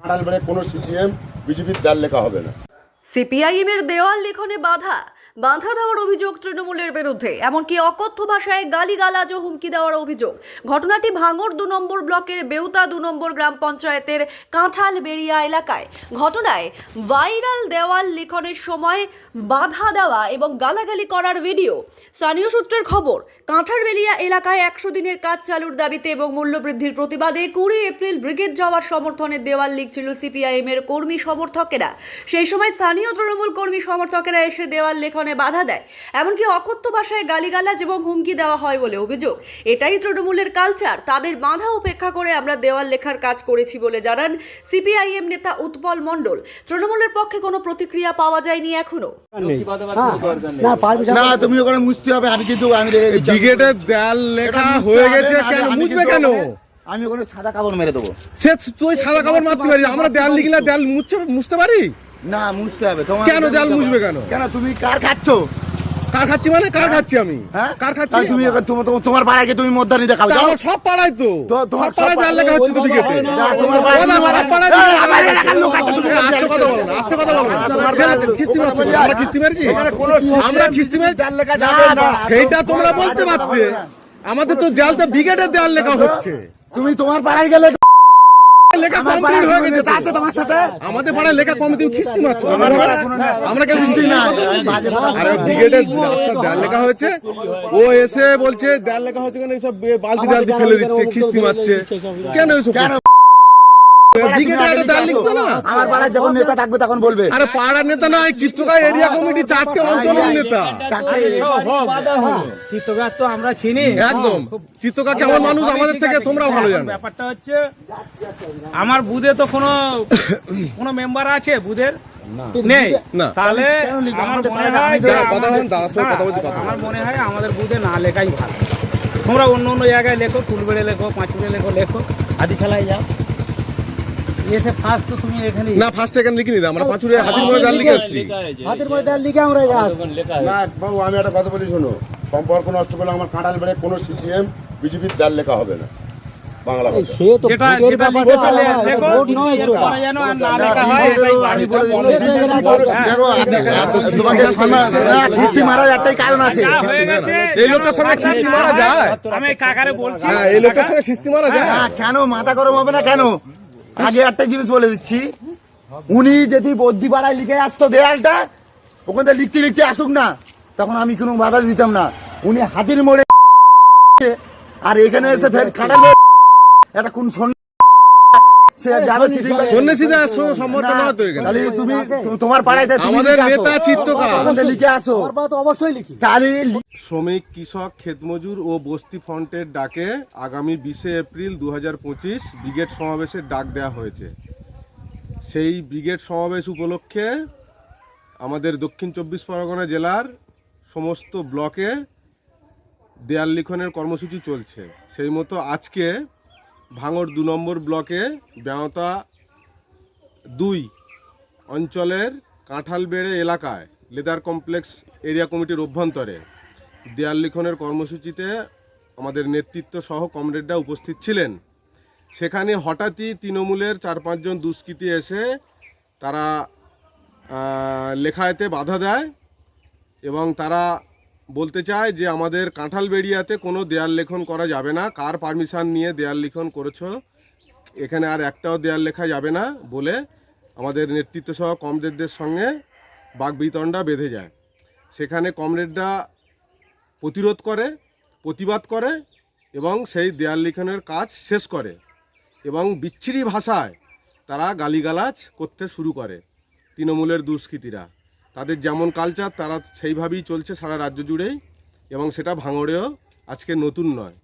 বেড়ে কোনো সিপিএম বিজেপির দ্বার লেখা হবে না। সিপিআইএম এর দেওয়াল লিখনে বাধা। বাধা দেওয়ার অভিযোগ তৃণমূলের বিরুদ্ধে, এমনকি অকথ্য ভাষায় গালিগালাজ ও হুমকি দেওয়ার অভিযোগ। ঘটনাটি ভাঙড় দু নম্বর ব্লকের বেউতা দু নম্বর গ্রাম পঞ্চায়েতের কাঁঠাল বেরিয়া এলাকায়। ঘটনায় ভাইরাল দেওয়াল লিখনের সময় বাধা দেওয়া এবং গালাগালি করার ভিডিও। স্থানীয় সূত্রের খবর কাঁঠালবেলিয়া এলাকায় একশো দিনের কাজ চালুর দাবিতে এবং মূল্যবৃদ্ধির প্রতিবাদে কুড়ি এপ্রিল ব্রিগেড যাওয়ার সমর্থনে দেওয়াল লিখছিল সিপিআইএম এর কর্মী সমর্থকেরা। সেই সময় স্থানীয় তৃণমূল কর্মী সমর্থকেরা এসে দেওয়াল লেখনে বাধা দেয়। এমনকি অকথ্য ভাষায় গালিগালাজ এবং হুমকি দেওয়া হয় বলে অভিযোগ। এটাই তৃণমূলের কালচার তাদের বাধা উপেক্ষা করে আমরা দেওয়াল লেখার কাজ করেছি বলে জানান সিপিআইএম নেতা উৎপল মণ্ডল। তৃণমূলের পক্ষে কোনো প্রতিক্রিয়া পাওয়া যায়নি এখনও। না তুমি ওখানে মুছতে হবে। আমি কিন্তু আমি ব্রিগেডের দেয়াল লেখা হয়ে গেছে কেন? মুছবে কেন? আমি ওখানে সাদা কাপড় মেরে দেবো। সে তুই সাদা কাপড় মারতে পারি আমরা দেয়াল লিখলে দেয়াল মুছতে মুছতে পারি? না মুছতে হবে। তোমার কেন দেয়াল মুছবে কেন? কেন তুমি কার খাচ্ছ? কার খাচ্ছি মানে? কার খাচ্ছি আমি? হ্যাঁ? কার খাচ্ছি তুমি তোমার- তোমার- তোমার পাড়ায় তুমি মদ্দানি দেখাও যাও। সব পাড়ায় তো। তোমার পাড়ায় দেয়াল লেখা হচ্ছে তো ওইভাবে দিকেতে হয় তোমার পাড়ায়- তোমার পাড়ায় আমার এলাকার লোক আছে, তুমি আস্তে কথা বলো না, আস্তে কথা বলো। না। তোমার কিস্তি মারছো, আমরা কিস্তি মারছি? আমরা কিস্তি মারছি? দেয়াল লেখা যাবে না। সেইটা তোমরা বলতে পারছে আমাদের তো দেয়ালটা ব্রিগেডের দেয়াল লেখা হচ্ছে। তুমি তোমার পাড়ায় গেলে লেখা কমপ্লিট হয়ে গেছে নেতা তো। তোমার সাথে? আমাদের লেখা কম তুমি খিস্তি মারছো। আমার কোনো না, আরে ব্রিগেডের দেয়াল লেখা হয়েছে। ও এসে বলছে দেয়াল লেখা হচ্ছে কেন? এইসব বালতি টালতি ফেলে দিচ্ছে খিস্তি মারছে কেন ব্রিগেডের একটা দেয়াল লিখতো না আমার পাড়ায় যখন নেতা থাকবে তখন বলবে আরে পাড়ার নেতা নয় চিত্রকার এরিয়া কমিটি চারটে অঞ্চলের নেতা চিত্তগাছ তো আমরা চিনি একদম চিত্রকার কেমন মানুষ আমাদের থেকে তোমরা ভালো জানো ব্যাপারটা হচ্ছে আমার বুধে তো কোনো কোনো মেম্বার আছে বুধের নেই তাহলে মনে হয় আমার মনে হয় আমাদের বুধে না লেখাই ভালো তোমরা অন্য অন্য জায়গায় লেখো ফুলবেড়ে লেখো পাঁচুড়ে লেখো লেখো আদিশালায় যাও এসে ফার্স্ট তো তুমি এখানে না ফার্স্ট এখানে লিখিনি আমরা পাঁচুরে হাতির লিখে হাতের লিখে আমরা না বাবু আমি একটা কথা বলি শোনো। সম্পর্ক নষ্ট করলে আমার বেড়ে কোনো সিপিএম বিজেপির লেখা হবে না। বাংলা সে তো কারণ আছে। হয়ে গেছে, এই লোকটার সঙ্গে খিস্তি মারা যায়। আমি কাকারে বলছি। হ্যাঁ এই লোকটার সঙ্গে খিস্তি মারা যায়। হ্যাঁ, কেন? মাথা গরম হবে না কেন? আগে একটা জিনিস বলে দিচ্ছি। উনি যদি বদ্ধি পাড়ায় লিখে আসতো দেয়ালটা, ওখান থেকে লিখতে লিখতে আসুক না, তখন আমি কোনো বাধা দিতাম না। উনি হাতির মোড়ে আর এখানে এসে ফের খাটাল এটা কোন সে যাবে চিঠি করে- সন্ন্যাসীদের সঙ্গে সম্পর্ক না, নয় তো এখানে তাহলে তুমি তুমি- তোমার পাড়ায় আমাদের নেতা চিত্রকার। লিখে আসো। আমার পাড়া তো অবশ্যই লিখি। তাহলে শ্রমিক কৃষক ক্ষেতমজুর ও বস্তি ফ্রন্টের ডাকে আগামী বিশে এপ্রিল দু পঁচিশ ব্রিগেড সমাবেশের ডাক দেওয়া হয়েছে। সেই ব্রিগেড সমাবেশ উপলক্ষে আমাদের দক্ষিণ চব্বিশ পরগনা জেলার সমস্ত ব্লকে দেয়াল লিখনের কর্মসূচি চলছে। সেই মতো আজকে ভাঙড় দু নম্বর ব্লকে ব্যাহতা দুই অঞ্চলের কাঁঠালবেড়ে এলাকায় লেদার কমপ্লেক্স এরিয়া কমিটির অভ্যন্তরে দেয়াল লিখনের কর্মসূচিতে আমাদের নেতৃত্ব সহ কমরেডরা উপস্থিত ছিলেন। সেখানে হঠাৎই তৃণমূলের চার পাঁচজন দুষ্কৃতী এসে তারা লেখায়তে বাধা দেয় এবং তারা বলতে চায় যে আমাদের কাঁঠাল বেড়িয়াতে কোনো দেয়াল লেখন করা যাবে না। কার পারমিশন নিয়ে দেয়াল লিখন করেছ? এখানে আর একটাও দেয়াল লেখা যাবে না বলে আমাদের নেতৃত্ব সহ কমরেডদের সঙ্গে বাগবিতণ্ডা বেঁধে যায়। সেখানে কমরেডরা প্রতিরোধ করে, প্রতিবাদ করে এবং সেই দেয়াল লিখনের কাজ শেষ করে এবং বিচ্ছিরি ভাষায় তারা গালিগালাজ করতে শুরু করে তৃণমূলের দুষ্কৃতীরা। তাদের যেমন কালচার তারা সেইভাবেই চলছে সারা রাজ্য জুড়েই এবং সেটা ভাঙড়েও আজকে নতুন নয়।